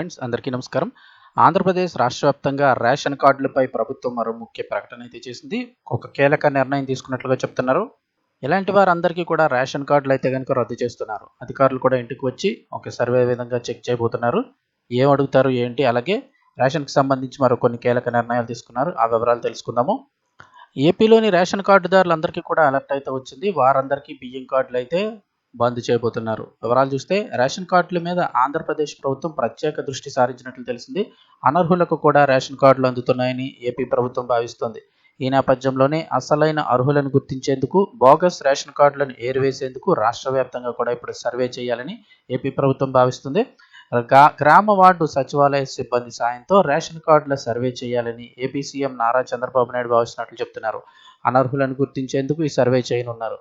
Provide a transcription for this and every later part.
Friends అందరికీ నమస్కారం. ఆంధ్రప్రదేశ్ రాష్ట్ర వ్యాప్తంగా రేషన్ కార్డులపై ప్రభుత్వం మరో ముఖ్య ప్రకటన అయితే చేసింది. ఒక కీలక నిర్ణయం తీసుకున్నట్లుగా చెప్తున్నారు. ఇలాంటి వారందరికీ కూడా రేషన్ కార్డులు అయితే కనుక రద్దు చేస్తున్నారు. అధికారులు కూడా ఇంటికి వచ్చి ఒక సర్వే విధంగా చెక్ చేయబోతున్నారు. ఏం అడుగుతారు ఏంటి? అలాగే రేషన్కి సంబంధించి మరో కొన్ని కీలక నిర్ణయాలు తీసుకున్నారు. ఆ వివరాలు తెలుసుకుందాము. ఏపీలోని రేషన్ కార్డుదారులందరికీ కూడా అలర్ట్ అయితే వచ్చింది. వారందరికీ బియ్యం కార్డులు అయితే బంద్ చేయబోతున్నారు. వివరాలు చూస్తే రేషన్ కార్డుల మీద ఆంధ్రప్రదేశ్ ప్రభుత్వం ప్రత్యేక దృష్టి సారించినట్లు తెలిసింది. అనర్హులకు కూడా రేషన్ కార్డులు అందుతున్నాయని ఏపీ ప్రభుత్వం భావిస్తోంది. ఈ నేపథ్యంలోనే అసలైన అర్హులను గుర్తించేందుకు బోగస్ రేషన్ కార్డులను ఏరివేసేందుకు రాష్ట్ర వ్యాప్తంగా కూడా ఇప్పుడు సర్వే చేయాలని ఏపీ ప్రభుత్వం భావిస్తుంది. గ్రామ వార్డు సచివాలయ సిబ్బంది సాయంతో రేషన్ కార్డుల సర్వే చేయాలని ఏపీ సీఎం నారా చంద్రబాబు నాయుడు భావిస్తున్నట్లు చెప్తున్నారు. అనర్హులను గుర్తించేందుకు ఈ సర్వే చేయనున్నారు.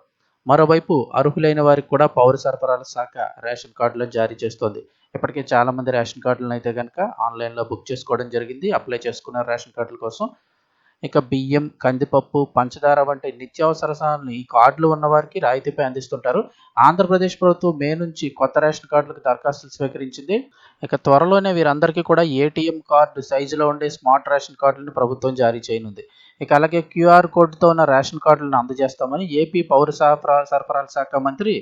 మరోవైపు అర్హులైన వారికి కూడా పౌర సరఫరాల శాఖ రేషన్ కార్డులను జారీ చేస్తోంది. ఇప్పటికే చాలామంది రేషన్ కార్డులను అయితే కనుక ఆన్లైన్లో బుక్ చేసుకోవడం జరిగింది. అప్లై చేసుకున్న రేషన్ కార్డుల కోసం ఇక బియ్యం కందిపప్పు పంచదార వంటి నిత్యావసర సాధనలు ఈ కార్డులు ఉన్న వారికి రాయితీపై అందిస్తుంటారు. ఆంధ్రప్రదేశ్ ప్రభుత్వం మే నుంచి కొత్త రేషన్ కార్డులకు దరఖాస్తులు స్వీకరించింది. ఇక త్వరలోనే వీరందరికీ కూడా ఏటీఎం కార్డు సైజులో ఉండే స్మార్ట్ రేషన్ కార్డులను ప్రభుత్వం జారీ చేయనుంది. ఇక అలాగే క్యూఆర్ కోడ్తో ఉన్న రేషన్ కార్డులను అందజేస్తామని ఏపీ పౌర సరఫరా సరఫరాల శాఖ మంత్రి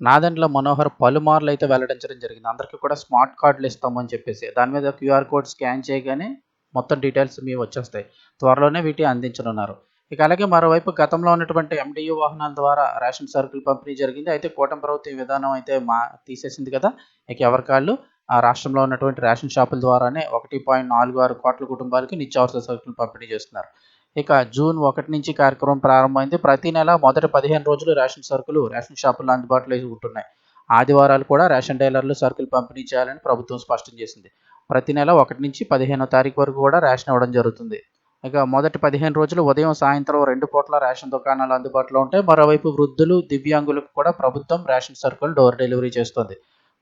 నాదెండ్ల మనోహర్ పలుమార్లు అయితే వెల్లడించడం జరిగింది. అందరికీ కూడా స్మార్ట్ కార్డులు ఇస్తామని చెప్పేసి. దాని మీద క్యూఆర్ కోడ్ స్కాన్ చేయగానే మొత్తం డీటెయిల్స్ మీ వచ్చేస్తాయి. త్వరలోనే వీటిని అందించనున్నారు. ఇక అలాగే మరోవైపు గతంలో ఉన్నటువంటి ఎండియూ వాహనాల ద్వారా రేషన్ సరుకులు పంపిణీ జరిగింది. అయితే కూటమి ప్రభుత్వం విధానం అయితే మా తీసేసింది కదా. ఇక ఎవరి కాళ్ళు? ఆ రాష్ట్రంలో ఉన్నటువంటి రేషన్ షాపుల ద్వారానే ఒకటి పాయింట్ నాలుగు ఆరు కోట్ల కుటుంబాలకి నిత్యావసర సరుకులు పంపిణీ చేస్తున్నారు. ఇక జూన్ ఒకటి నుంచి కార్యక్రమం ప్రారంభమైంది. ప్రతి నెల మొదటి పదిహేను రోజులు రేషన్ సరుకులు రేషన్ షాపుల్లో అందుబాటులో ఉంటున్నాయి. ఆదివారాలు కూడా రేషన్ డీలర్లు సరుకులు పంపిణీ చేయాలని ప్రభుత్వం స్పష్టం చేసింది. ప్రతి నెల ఒకటి నుంచి పదిహేనో తారీఖు వరకు కూడా రేషన్ ఇవ్వడం జరుగుతుంది. ఇక మొదటి పదిహేను రోజులు ఉదయం సాయంత్రం రెండు పూట్ల రేషన్ దుకాణాలు అందుబాటులో ఉంటాయి మరోవైపు వృద్ధులు దివ్యాంగులకు కూడా ప్రభుత్వం రేషన్ సరుకులు డోర్ డెలివరీ చేస్తుంది.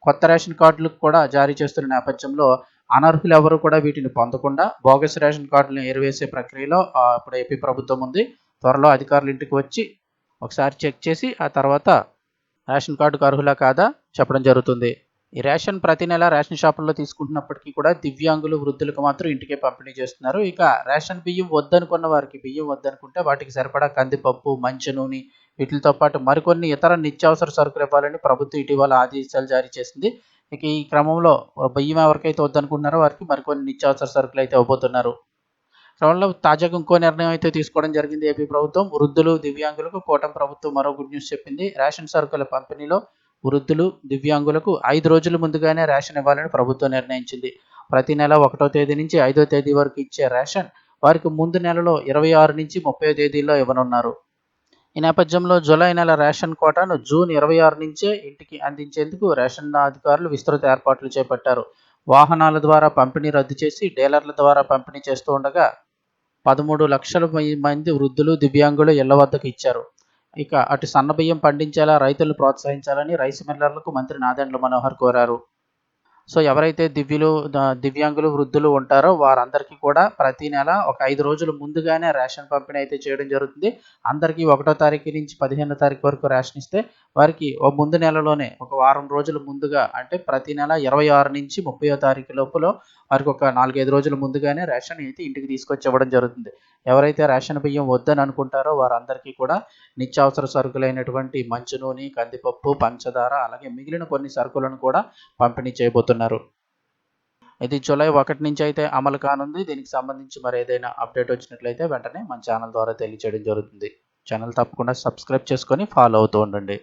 కొత్త రేషన్ కార్డులకు కూడా జారీ చేస్తున్న నేపథ్యంలో అనర్హులు ఎవరు కూడా వీటిని పొందకుండా బోగస్ రేషన్ కార్డులను ఏరివేసే ప్రక్రియలో ఇప్పుడు ఏపీ ప్రభుత్వం ఉంది. త్వరలో అధికారులు ఇంటికి వచ్చి ఒకసారి చెక్ చేసి ఆ తర్వాత రేషన్ కార్డుకు అర్హులా కాదా చెప్పడం జరుగుతుంది. ఈ రేషన్ ప్రతి నెల రేషన్ షాపుల్లో తీసుకుంటున్నప్పటికీ కూడా దివ్యాంగులు వృద్ధులకు మాత్రం ఇంటికే పంపిణీ చేస్తున్నారు. ఇక రేషన్ బియ్యం వద్దనుకున్న వారికి బియ్యం వద్దనుకుంటే వాటికి సరిపడా కందిపప్పు మంచి నూనె వీటితో పాటు మరికొన్ని ఇతర నిత్యావసర సరుకులు ఇవ్వాలని ప్రభుత్వం ఇటీవల ఆదేశాలు జారీ చేసింది. ఇక ఈ క్రమంలో బియ్యం ఎవరికైతే వద్దనుకుంటున్నారో వారికి మరికొన్ని నిత్యావసర సరుకులు అయితే ఇవ్వబోతున్నారు. క్రమంలో తాజాగా ఇంకో నిర్ణయం అయితే తీసుకోవడం జరిగింది ఏపీ ప్రభుత్వం. వృద్ధులు దివ్యాంగులకు కూటమి ప్రభుత్వం మరో గుడ్ న్యూస్ చెప్పింది. రేషన్ సరుకుల పంపిణీలో వృద్ధులు దివ్యాంగులకు ఐదు రోజుల ముందుగానే రేషన్ ఇవ్వాలని ప్రభుత్వం నిర్ణయించింది. ప్రతి నెల ఒకటో తేదీ నుంచి ఐదో తేదీ వరకు ఇచ్చే రేషన్ వారికి ముందు నెలలో ఇరవై ఆరు నుంచి ముప్పై తేదీల్లో ఇవ్వనున్నారు. ఈ నేపథ్యంలో జూలై నెల రేషన్ కోటాను జూన్ ఇరవై ఆరు నుంచే ఇంటికి అందించేందుకు రేషన్ అధికారులు విస్తృత ఏర్పాట్లు చేపట్టారు. వాహనాల ద్వారా పంపిణీ రద్దు చేసి డీలర్ల ద్వారా పంపిణీ చేస్తూ ఉండగా పదమూడు లక్షల మంది వృద్ధులు దివ్యాంగులు ఇళ్ళ వద్దకు ఇచ్చారు. ఇక అటు సన్నబియ్యం పండించేలా రైతులను ప్రోత్సహించాలని రైస్ మిల్లర్లకు మంత్రి నాదెండ్ల మనోహర్ కోరారు. సో ఎవరైతే దివ్యులు దివ్యాంగులు వృద్ధులు ఉంటారో వారందరికీ కూడా ప్రతి నెల ఒక ఐదు రోజులు ముందుగానే రేషన్ పంపిణీ అయితే చేయడం జరుగుతుంది. అందరికీ ఒకటో తారీఖు నుంచి పదిహేనో తారీఖు వరకు రేషన్ ఇస్తే వారికి ఓ ముందు నెలలోనే ఒక వారం రోజులు ముందుగా అంటే ప్రతి నెల ఇరవై ఆరు నుంచి ముప్పయో తారీఖు లోపల వారికి ఒక నాలుగైదు రోజుల ముందుగానే రేషన్ అయితే ఇంటికి తీసుకొచ్చి ఇవ్వడం జరుగుతుంది. ఎవరైతే రేషన్ బియ్యం వద్దని అనుకుంటారో వారందరికీ కూడా నిత్యావసర సరుకులైనటువంటి మంచు నూనె కందిపప్పు పంచదార అలాగే మిగిలిన కొన్ని సరుకులను కూడా పంపిణీ చేయబోతున్నారు. ఇది జూలై ఒకటి నుంచి అయితే అమలు కానుంది. దీనికి సంబంధించి మరి ఏదైనా అప్డేట్ వచ్చినట్లయితే వెంటనే మన ఛానల్ ద్వారా తెలియజేయడం జరుగుతుంది. ఛానల్ తప్పకుండా సబ్స్క్రైబ్ చేసుకొని ఫాలో అవుతూ ఉండండి.